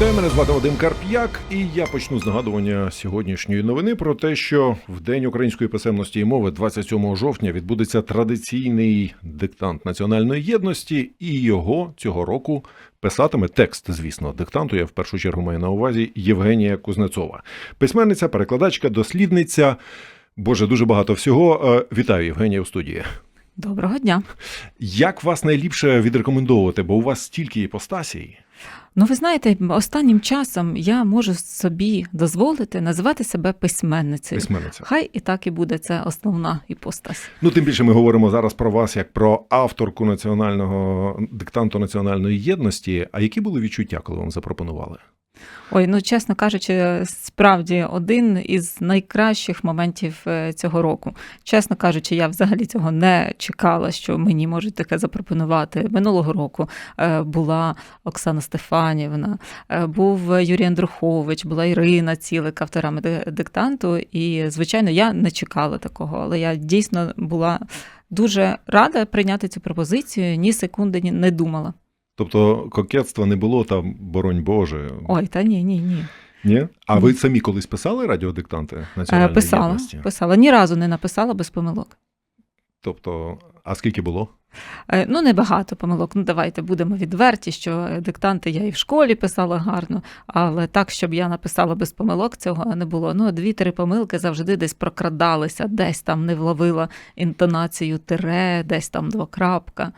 Вітаю, мене звати Вадим Карп'як, і я почну з нагадування сьогоднішньої новини про те, що в День української писемності і мови, 27 жовтня, відбудеться традиційний диктант національної єдності, і його цього року писатиме текст, звісно, диктанту. Я в першу чергу маю на увазі Євгенія Кузнецова, письменниця, перекладачка, дослідниця. Боже, дуже багато всього. Е, Вітаю, Євгенія, у студії. Доброго дня. Як вас найліпше відрекомендовувати, бо у вас стільки іпостасій? Ну, ви знаєте, останнім часом я можу собі дозволити називати себе письменницею. Письменниця. Хай і так і буде це основна іпостась. Ну, тим більше ми говоримо зараз про вас як про авторку національного диктанту національної єдності. А які були відчуття, коли вам запропонували? Ой, ну чесно кажучи, справді один із найкращих моментів е, цього року. Чесно кажучи, я взагалі цього не чекала, що мені можуть таке запропонувати. Минулого року е, була Оксана Стефанівна, е, був Юрій Андрухович, була Ірина Цілик авторами диктанту. І, звичайно, я не чекала такого, але я дійсно була дуже рада прийняти цю пропозицію. Ні секунди не думала. Тобто кокетства не було там, боронь Боже. Ой, та ні, ні, ні. Ні? А ви самі колись писали радіодиктанти Е, національної Писала, єдності? писала. Ні разу не написала без помилок. Тобто, а скільки було? Е, Ну, небагато помилок. Ну, давайте будемо відверті, що диктанти я і в школі писала гарно, але так, щоб я написала без помилок, цього не було. Ну, дві-три помилки завжди десь прокрадалися, десь там не вловила інтонацію тире, десь там двокрапка.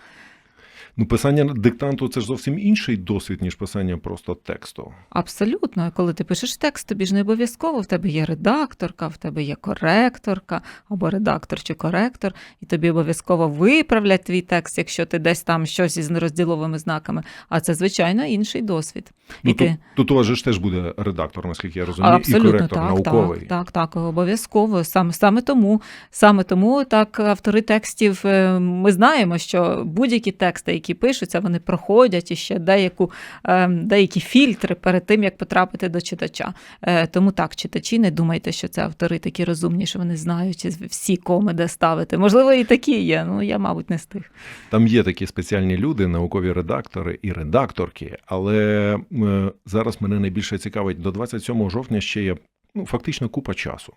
Ну, писання диктанту це ж зовсім інший досвід, ніж писання просто тексту. Абсолютно, коли ти пишеш текст, тобі ж не обов'язково в тебе є редакторка, в тебе є коректорка або редактор чи коректор, і тобі обов'язково виправлять твій текст, якщо ти десь там щось із нерозділовими знаками. А це звичайно інший досвід. Ну, І ти- тут у вас же ж теж буде редактор, наскільки я розумію, і коректор так, науковий. так, так, так, обов'язково. Саме саме тому, саме тому так автори текстів е, ми знаємо, що будь-які тексти, які пишуться, вони проходять іще деяку, е, деякі фільтри перед тим, як потрапити до читача. Е, Тому так, читачі, не думайте, що це автори такі розумні, що вони знають всі коми, де ставити. Можливо, і такі є. Ну я, мабуть, не з тих. Там є такі спеціальні люди, наукові редактори і редакторки. Але е, зараз мене найбільше цікавить до 27 жовтня ще є ну, фактично купа часу.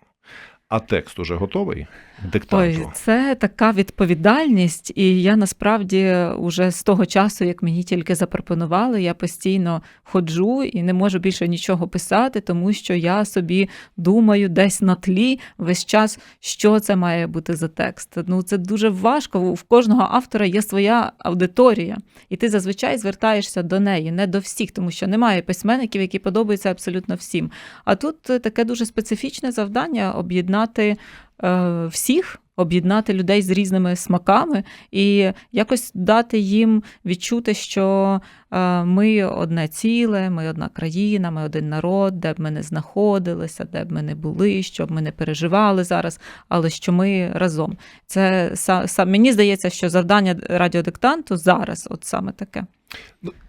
А текст уже готовий диктанту. Ой, це така відповідальність, і я насправді уже з того часу, як мені тільки запропонували, я постійно ходжу і не можу більше нічого писати, тому що я собі думаю десь на тлі весь час, що це має бути за текст. Ну це дуже важко. В кожного автора є своя аудиторія, і ти зазвичай звертаєшся до неї, не до всіх, тому що немає письменників, які подобаються абсолютно всім. А тут таке дуже специфічне завдання об'єднати е, всіх, об'єднати людей з різними смаками і якось дати їм відчути, що е, ми одне ціле, ми одна країна, ми один народ, де б ми не знаходилися, де б ми не були, що б ми не переживали зараз, але що ми разом. Це са, са- мені здається, що завдання радіодиктанту зараз, от саме таке.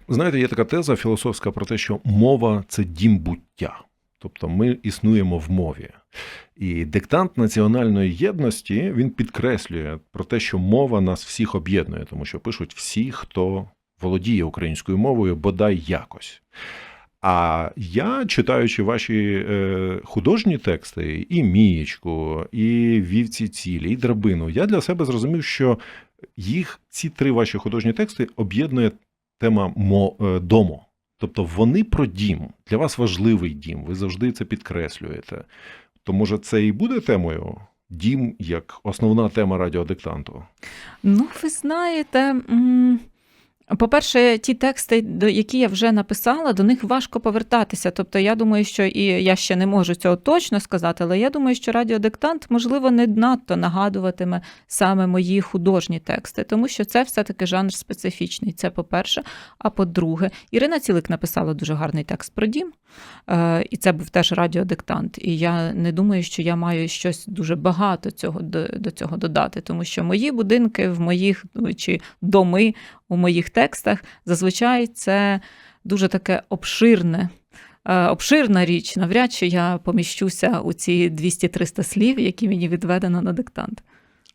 Знаєте, є така теза філософська про те, що мова це дім буття. Тобто ми існуємо в мові. І диктант національної єдності він підкреслює про те, що мова нас всіх об'єднує, тому що пишуть всі, хто володіє українською мовою, бодай якось. А я, читаючи ваші е, художні тексти, і Мієчку, і Вівці цілі, і драбину, я для себе зрозумів, що їх ці три ваші художні тексти об'єднує тема мо, е, дому. Тобто вони про дім. Для вас важливий дім. Ви завжди це підкреслюєте. То може це і буде темою? Дім як основна тема радіодиктанту. Ну, ви знаєте. м, По-перше, ті тексти, до які я вже написала, до них важко повертатися. Тобто, я думаю, що і я ще не можу цього точно сказати, але я думаю, що радіодиктант, можливо, не надто нагадуватиме саме мої художні тексти, тому що це все-таки жанр специфічний. Це по-перше. А по-друге, Ірина Цілик написала дуже гарний текст про дім, е, і це був теж радіодиктант. І я не думаю, що я маю щось дуже багато цього до, цього додати, тому що мої будинки в моїх ну, чи доми у моїх текстах зазвичай це дуже таке обширне. е, Обширна річ, навряд чи я поміщуся у ці 200-300 слів, які мені відведено на диктант.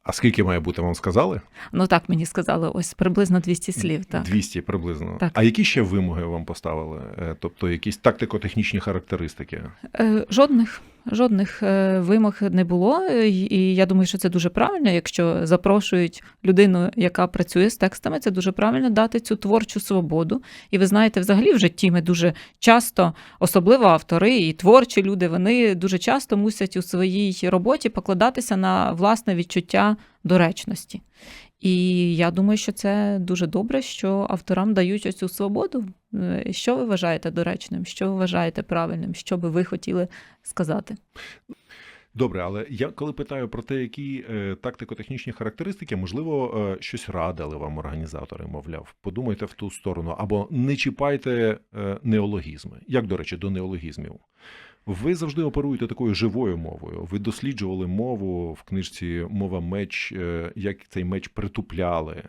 А скільки має бути, вам сказали? Ну так мені сказали, ось приблизно 200 слів. Так. 200 приблизно. Так. А які ще вимоги вам поставили? Е, Тобто якісь тактико-технічні характеристики? Е, Жодних. Жодних е, вимог не було, е, і я думаю, що це дуже правильно. Якщо запрошують людину, яка працює з текстами, це дуже правильно дати цю творчу свободу. І ви знаєте, взагалі в житті ми дуже часто, особливо автори і творчі люди, вони дуже часто мусять у своїй роботі покладатися на власне відчуття доречності. І я думаю, що це дуже добре, що авторам дають оцю свободу. Е, Що ви вважаєте доречним, що ви вважаєте правильним, що би ви хотіли сказати? Добре, але я коли питаю про те, які е, тактико-технічні характеристики, можливо, е, щось радили вам організатори, мовляв, подумайте в ту сторону, або не чіпайте неологізми. Як, до речі, до неологізмів. Ви завжди оперуєте такою живою мовою. Ви досліджували мову в книжці Мова меч, е, як цей меч притупляли.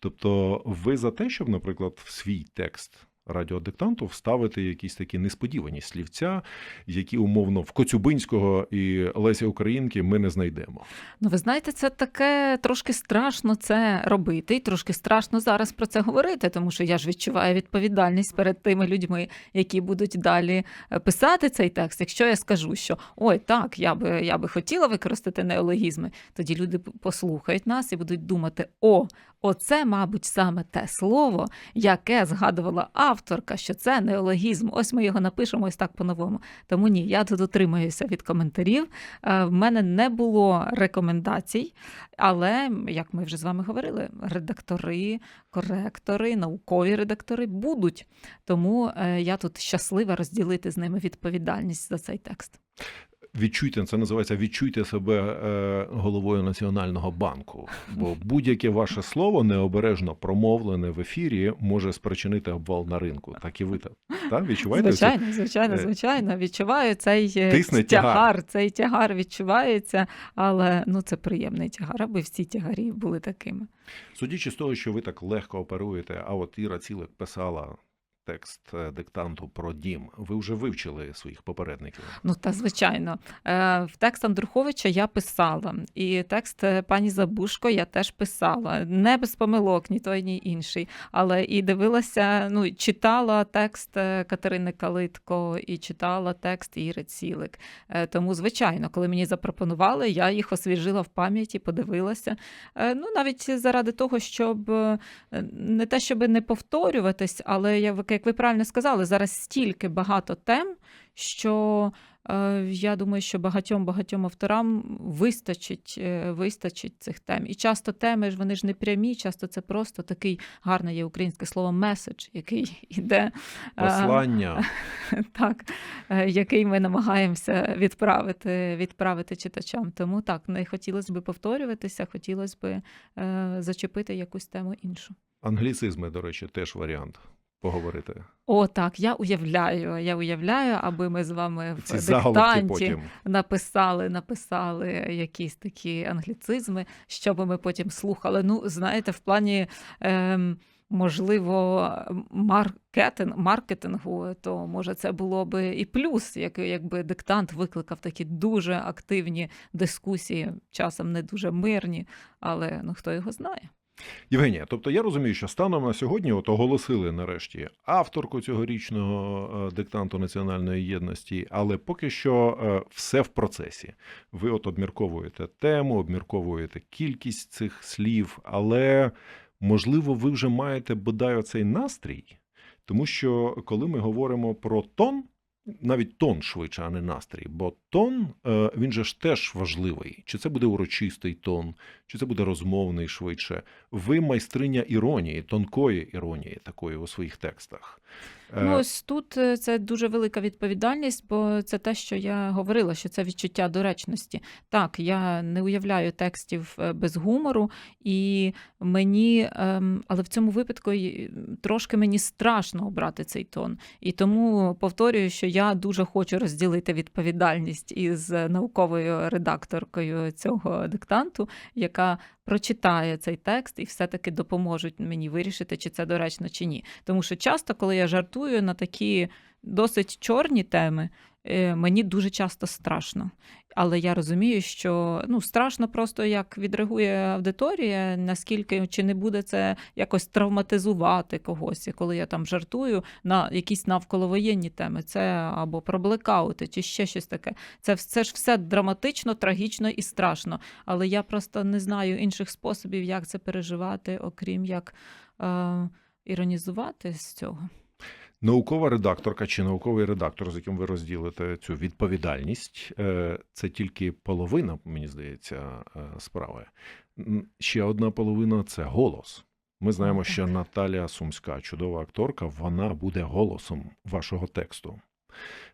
Тобто, ви за те, щоб, наприклад, в свій текст радіодиктанту вставити якісь такі несподівані слівця, які умовно в Коцюбинського і Лесі Українки ми не знайдемо. Ну, ви знаєте, це таке трошки страшно це робити, і трошки страшно зараз про це говорити, тому що я ж відчуваю відповідальність перед тими людьми, які будуть далі е, писати цей текст. Якщо я скажу, що ой, так, я би я би хотіла використати неологізми, тоді люди послухають нас і будуть думати: о, оце, мабуть, саме те слово, яке згадувала авторка, що це неологізм. Ось ми його напишемо ось так по-новому. Тому ні, я тут дотримуюся від коментарів. Е, В мене не було рекомендацій, але як ми вже з вами говорили, редактори, коректори, наукові редактори будуть. Тому е, я тут щаслива розділити з ними відповідальність за цей текст. Відчуйте, це називається відчуйте себе е, головою Національного банку. Бо будь-яке ваше слово необережно промовлене в ефірі може спричинити обвал на ринку. Так і ви так, відчуваєте? це? Звичайно, звичайно, Е, звичайно. Відчуваю цей е, Тисне тягар. тягар. Цей тягар відчувається, але ну це приємний тягар, аби всі тягарі були такими. Судячи з того, що ви так легко оперуєте, а от Іра Цілик писала текст е, диктанту про дім. Ви вже вивчили своїх попередників. Ну та звичайно, Е, в текст Андруховича я писала, і текст е, пані Забушко я теж писала. Не без помилок, ні той, ні інший. Але і дивилася, ну читала текст Катерини Калитко, і читала текст Іри Цілик. Тому, звичайно, коли мені запропонували, я їх освіжила в пам'яті, подивилася. Ну навіть заради того, щоб не те, щоб не повторюватись, але я як ви правильно сказали, зараз стільки багато тем, що е, я думаю, що багатьом багатьом авторам вистачить, е, вистачить цих тем. І часто теми ж вони ж не прямі, часто це просто такий гарне є українське слово меседж, який іде е, Послання. так, е, який ми намагаємося відправити, відправити читачам. Тому так, не хотілося б повторюватися, хотілося б е, зачепити якусь тему іншу. Англіцизми, до речі, теж варіант поговорити. О, так, я уявляю, я уявляю, аби ми з вами в Ці диктанті потім. написали, написали якісь такі англіцизми, щоб ми потім слухали. Ну, знаєте, в плані. Ем, Можливо, маркетинг, маркетингу, то може це було би і плюс, як, якби диктант викликав такі дуже активні дискусії, часом не дуже мирні, але ну хто його знає. Євгенія, тобто я розумію, що станом на сьогодні от оголосили нарешті авторку цьогорічного е, диктанту національної єдності, але поки що е, все в процесі. Ви от обмірковуєте тему, обмірковуєте кількість цих слів, але можливо, ви вже маєте бодай оцей настрій, тому що коли ми говоримо про тон. Навіть тон швидше, а не настрій. Бо тон е, він же ж теж важливий. Чи це буде урочистий тон, чи це буде розмовний швидше. Ви майстриня іронії, тонкої іронії такої у своїх текстах. Е, Ну, ось тут е, це дуже велика відповідальність, бо це те, що я говорила, що це відчуття доречності. Так, я не уявляю текстів е, без гумору, і мені, ем, але в цьому випадку трошки мені страшно обрати цей тон. І тому повторюю, що я дуже хочу розділити відповідальність із науковою редакторкою цього диктанту, яка прочитає цей текст і все-таки допоможуть мені вирішити, чи це доречно чи ні. Тому що часто, коли я жартую на такі досить чорні теми, е, мені дуже часто страшно. Але я розумію, що ну страшно просто як відреагує аудиторія, наскільки чи не буде це якось травматизувати когось, коли я там жартую на якісь навколовоєнні теми, це або про блекаути, чи ще щось таке. Це, це ж все драматично, трагічно і страшно. Але я просто не знаю інших способів, як це переживати, окрім як е, іронізувати з цього. Наукова редакторка чи науковий редактор, з яким ви розділите цю відповідальність, е, це тільки половина, мені здається, е, справи. Ще одна половина це голос. Ми знаємо, що Наталя Сумська, чудова акторка, вона буде голосом вашого тексту.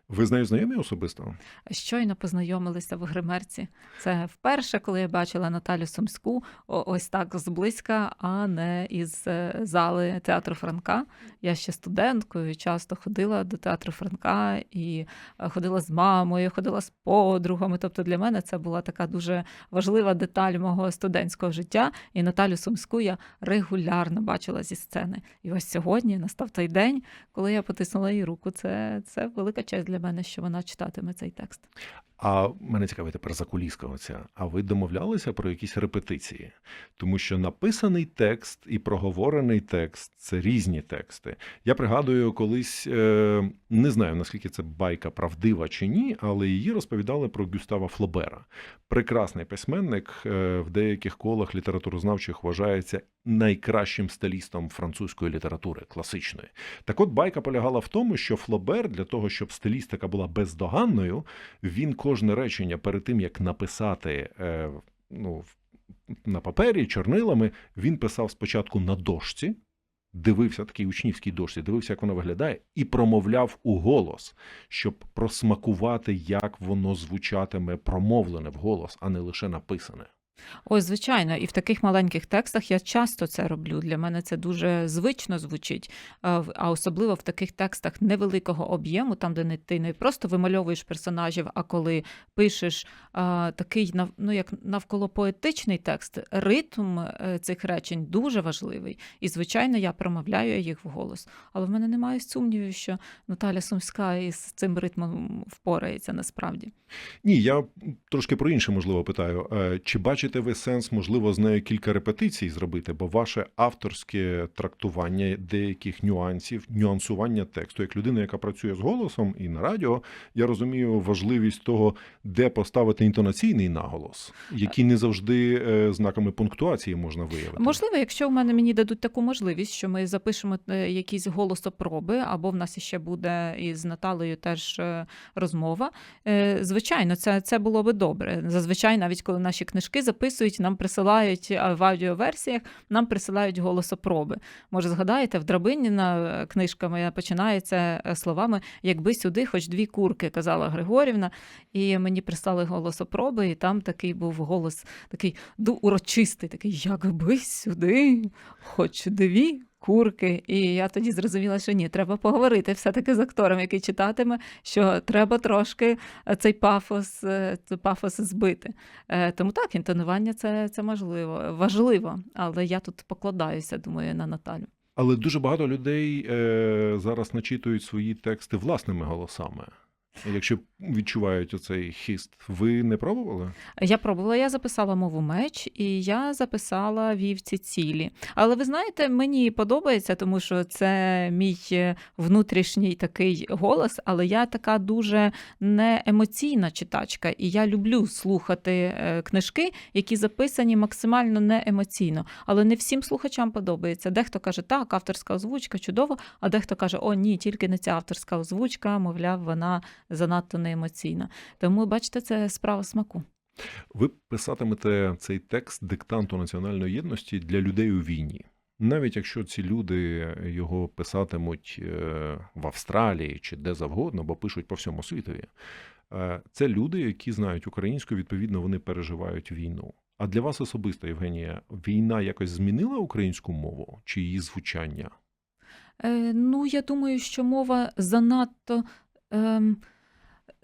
Ви з нею знайомі особисто? Щойно познайомилися в гримерці. Це вперше, коли я бачила Наталю Сумську ось так зблизька, а не із е, зали театру Франка. Я ще студенткою часто ходила до театру Франка і е, ходила з мамою, ходила з подругами. Тобто для мене це була така дуже важлива деталь мого студентського життя. І Наталю Сумську я регулярно бачила зі сцени. І ось сьогодні настав той день, коли я потиснула їй руку. Це, це велика честь для мене, що вона читатиме цей текст. А мене цікавить тепер закуліска оця. А ви домовлялися про якісь репетиції? Тому що написаний текст і проговорений текст це різні тексти. Я пригадую, колись е, не знаю наскільки це байка правдива чи ні, але її розповідали про Гюстава Флобера. Прекрасний письменник е, в деяких колах літературознавчих вважається найкращим стилістом французької літератури класичної. Так от байка полягала в тому, що Флобер для того, щоб стилістика була бездоганною, він кожне речення перед тим як написати е, ну, на папері чорнилами, він писав спочатку на дошці. Дивився такий учнівський дошці, дивився, як воно виглядає, і промовляв у голос, щоб просмакувати, як воно звучатиме промовлене в голос, а не лише написане. Ось, звичайно, і в таких маленьких текстах я часто це роблю. Для мене це дуже звично звучить. А особливо в таких текстах невеликого об'єму, там, де не ти не просто вимальовуєш персонажів, а коли пишеш а, такий нав- ну, як навколопоетичний текст, ритм е, цих речень дуже важливий. І, звичайно, я промовляю їх вголос. Але в мене немає сумнівів, що Наталя Сумська із цим ритмом впорається насправді. Ні, я трошки про інше можливо питаю. Е, Чи бачите ви сенс, можливо, з нею кілька репетицій зробити? Бо ваше авторське трактування деяких нюансів, нюансування тексту, як людина, яка працює з голосом і на радіо, я розумію важливість того, де поставити інтонаційний наголос, який не завжди е, знаками пунктуації можна виявити. Можливо, якщо в мене мені дадуть таку можливість, що ми запишемо е, якісь голосопроби, або в нас ще буде із Наталею теж е, розмова. Звичайно, це, це було би добре. Зазвичай, навіть коли наші книжки записують, нам присилають в аудіоверсіях, нам присилають голосопроби. Може, згадаєте, в Драбиніна е, книжка моя починається е, словами Якби сюди хоч дві курки, казала Григорівна, і мені прислали голосопроби, і там такий був голос такий урочистий, такий, якби сюди, хоч дві курки. І я тоді зрозуміла, що ні, треба поговорити все-таки з актором, який читатиме, що треба трошки е, цей пафос, е, цей пафос збити. Е, Тому так, інтонування це, це можливо, важливо, але я тут покладаюся, думаю, на Наталю. Але дуже багато людей е, зараз начитують свої тексти власними голосами. Якщо відчувають оцей хист, ви не пробували? Я пробувала, я записала мову меч, і я записала вівці цілі. Але ви знаєте, мені подобається, тому що це мій е, внутрішній такий голос, але я така дуже не емоційна читачка, і я люблю слухати е, книжки, які записані максимально не емоційно. Але не всім слухачам подобається. Дехто каже, так, авторська озвучка чудово, а дехто каже, о, ні, тільки не ця авторська озвучка, мовляв, вона занадто неемоційна. Тому, бачите, це справа смаку. Ви писатимете цей текст диктанту національної єдності для людей у війні. Навіть якщо ці люди його писатимуть е, в Австралії чи де завгодно, бо пишуть по всьому світові, е, це люди, які знають українську, відповідно, вони переживають війну. А для вас особисто, Євгенія, війна якось змінила українську мову чи її звучання? Е, ну, я думаю, що мова занадто ем,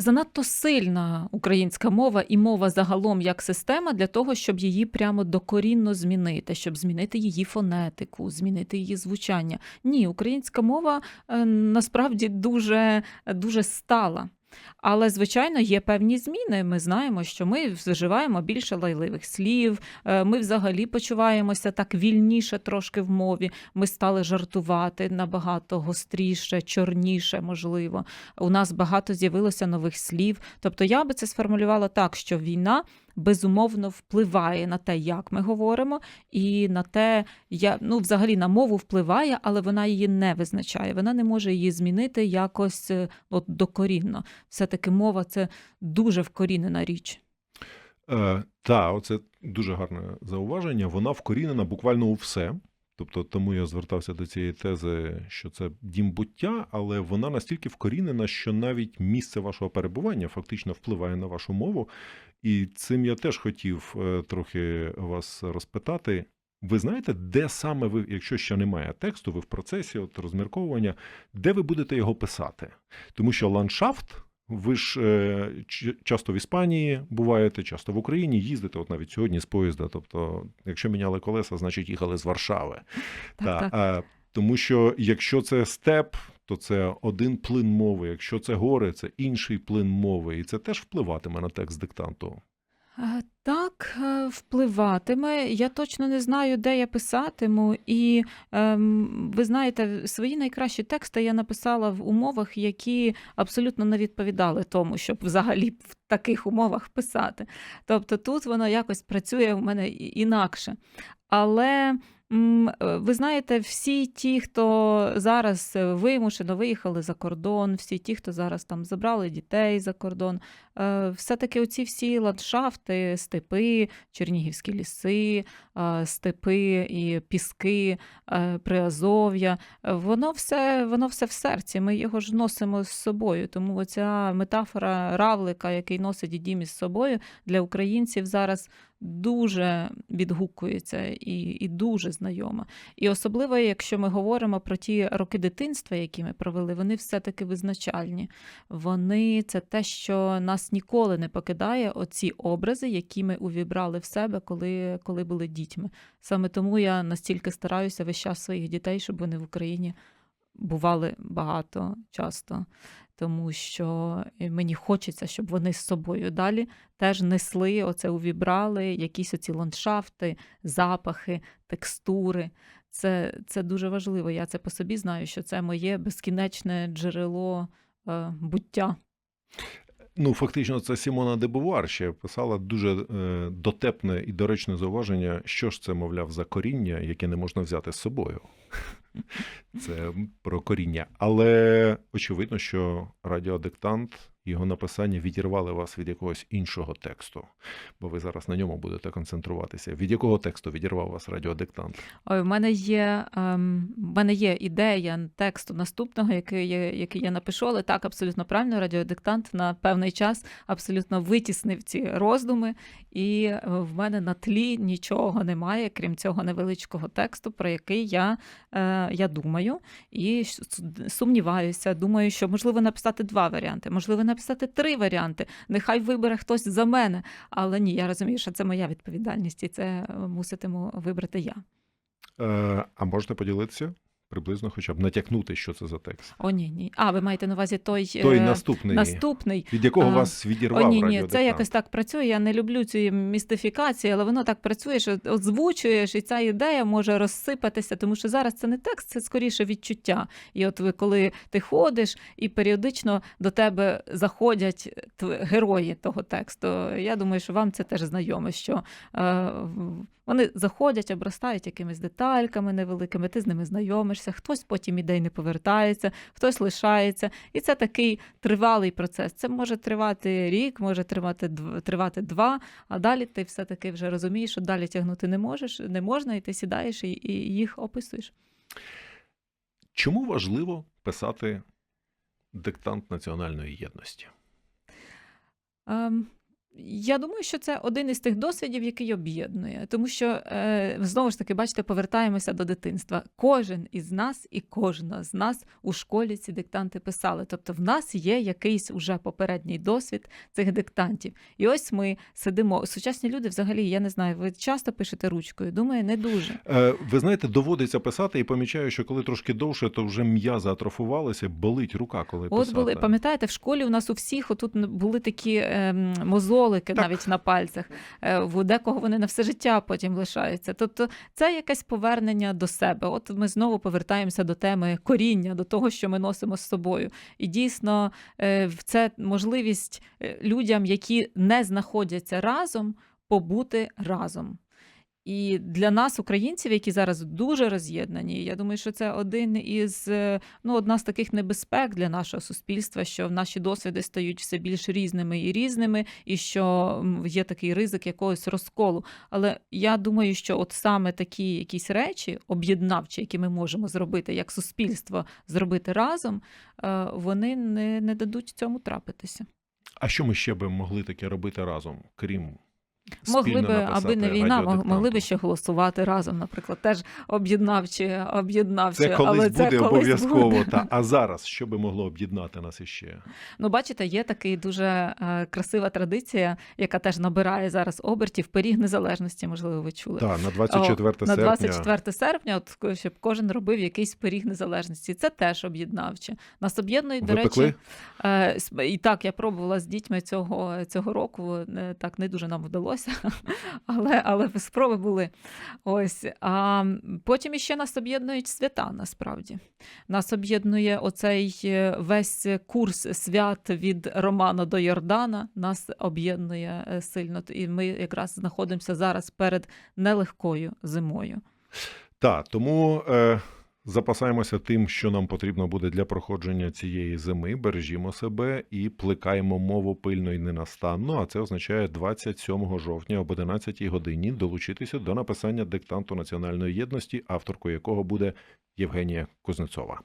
занадто сильна українська мова і мова загалом як система для того, щоб її прямо докорінно змінити, щоб змінити її фонетику, змінити її звучання. Ні, українська мова е, насправді дуже, дуже стала. Але, звичайно, є певні зміни. Ми знаємо, що ми вживаємо більше лайливих слів. е, Ми взагалі почуваємося так вільніше трошки в мові. Ми стали жартувати набагато гостріше, чорніше, можливо. У нас багато з'явилося нових слів. Тобто, я би це сформулювала так, що війна безумовно впливає на те, як ми говоримо, і на те, я, ну, взагалі на мову впливає, але вона її не визначає. Вона не може її змінити якось е, от, докорінно. Все-таки мова це дуже вкорінена річ. Е, та, оце дуже гарне зауваження. Вона вкорінена буквально у все. Тобто, тому я звертався до цієї тези, що це дім буття, але вона настільки вкорінена, що навіть місце вашого перебування фактично впливає на вашу мову. І цим я теж хотів е, трохи вас розпитати. Ви знаєте, де саме ви, якщо ще немає тексту, ви в процесі от розмірковування, де ви будете його писати? Тому що ландшафт, ви ж е, часто в Іспанії буваєте, часто в Україні їздите, от навіть сьогодні з поїзда. Тобто, якщо міняли колеса, значить їхали з Варшави. Так, Та, так. Тому що якщо це степ, то це один плин мови. Якщо це гори, це інший плин мови. І це теж впливатиме на текст диктанту. Так, е, впливатиме. Я точно не знаю, де я писатиму. І ем, ви знаєте, свої найкращі тексти я написала в умовах, які абсолютно не відповідали тому, щоб взагалі в таких умовах писати. Тобто тут воно якось працює у мене інакше. Але ви знаєте, всі ті, хто зараз е, вимушено виїхали за кордон, всі ті, хто зараз там забрали дітей за кордон, е, все-таки оці всі ландшафти, степи, чернігівські ліси, е, степи і піски, е, приазов'я, е, воно все, воно все в серці. Ми його ж носимо з собою. Тому оця метафора равлика, який носить дім із собою, для українців зараз дуже відгукується і, і дуже знайома. І особливо, якщо ми говоримо про ті роки дитинства, які ми провели, вони все-таки визначальні. Вони це те, що нас ніколи не покидає, оці образи, які ми увібрали в себе, коли, коли були дітьми. Саме тому я настільки стараюся весь час своїх дітей, щоб вони в Україні бували багато часто, тому що мені хочеться, щоб вони з собою далі теж несли оце увібрали, якісь оці ландшафти, запахи, текстури. Це, це дуже важливо. Я це по собі знаю, що це моє безкінечне джерело е, буття. Ну, фактично, це Сімона де Бувар ще писала дуже е, дотепне і доречне зауваження, що ж це, мовляв, за коріння, яке не можна взяти з собою. Це про коріння. Але очевидно, що радіодиктант, його написання відірвали вас від якогось іншого тексту, бо ви зараз на ньому будете концентруватися. Від якого тексту відірвав вас радіодиктант? Ой, в мене є, ем, в мене є ідея тексту наступного, який я, який я напишу, але так абсолютно правильно. Радіодиктант на певний час абсолютно витіснив ці роздуми, і е, в мене на тлі нічого немає, крім цього невеличкого тексту, про який я, е, я думаю і сумніваюся. Думаю, що можливо написати два варіанти, можливо, написати три варіанти. Нехай вибере хтось за мене. Але ні, я розумію, що це моя відповідальність, і це е, муситиму вибрати я. Е, а можете поділитися? Приблизно хоча б натякнути, що це за текст. О, ні, ні. А, ви маєте на увазі той, Той е, наступний, наступний. від якого А, вас відірвав О, ні, ні, це якось так працює. Я не люблю цієї містифікації, але воно так працює, що озвучуєш, і ця ідея може розсипатися, тому що зараз це не текст, це скоріше відчуття. І от ви, коли ти ходиш, і періодично до тебе заходять герої того тексту. Я думаю, що вам це теж знайоме, що е, вони заходять, обростають якимись детальками невеликими, ти з ними знайомишся, хтось потім іде і не повертається, хтось лишається. І це такий тривалий процес. Це може тривати рік, може тривати тривати два, а далі ти все-таки вже розумієш, що далі тягнути не можеш, не можна, і ти сідаєш і, і їх описуєш. Чому важливо писати диктант національної єдності? Я думаю, що це один із тих досвідів, який об'єднує, тому що е, знову ж таки, бачите, повертаємося до дитинства. Кожен із нас і кожна з нас у школі ці диктанти писали. Тобто, в нас є якийсь уже попередній досвід цих диктантів. І ось ми сидимо. Сучасні люди, взагалі, я не знаю, ви часто пишете ручкою? Думаю, не дуже. Е, Ви знаєте, доводиться писати і помічаю, що коли трошки довше, то вже м'язи атрофувалися, болить рука, коли От писати. були, пам'ятаєте, в школі у нас у всіх отут були такі ем, мозолики Так. навіть на пальцях. У в декого вони на все життя потім лишаються. Тобто це якесь повернення до себе. От ми знову повертаємося до теми коріння, до того, що ми носимо з собою. І дійсно, е, це можливість е, людям, які не знаходяться разом, побути разом. І для нас, українців, які зараз дуже роз'єднані, я думаю, що це один із е, ну, одна з таких небезпек для нашого суспільства, що наші досвіди стають все більш різними і різними, і що є такий ризик якогось розколу. Але я думаю, що от саме такі якісь речі, об'єднавчі, які ми можемо зробити як суспільство, зробити разом, е, вони не, не дадуть цьому трапитися. А що ми ще би могли таке робити разом, крім Могли би, аби не війна, мог- могли би ще голосувати разом, наприклад, теж об'єднавчі, об'єднавчі, Це колись але буде це колись обов'язково. буде. Та а зараз що би могло об'єднати нас іще? Ну, бачите, є такий дуже е, красива традиція, яка теж набирає зараз обертів. Пиріг незалежності, можливо, ви чули. Так, на 24 О, серпня. На 24 серпня, от щоб кожен робив якийсь пиріг незалежності. Це теж об'єднавче. Нас об'єднують, до речі. Е, і так, я пробувала з дітьми цього, цього року. е, Так не дуже нам вдалося, але, але спроби були. Ось. А потім іще нас об'єднують свята, насправді. Нас об'єднує оцей е, весь курс свят від Романа до Йордана. Нас об'єднує е, сильно. І ми якраз знаходимося зараз перед нелегкою зимою. Так, тому е, запасаємося тим, що нам потрібно буде для проходження цієї зими. Бережімо себе і плекаємо мову пильно і ненастанно. А це означає 27 жовтня об 11 годині долучитися до написання диктанту національної єдності, авторкою якого буде Євгенія Кузнецова.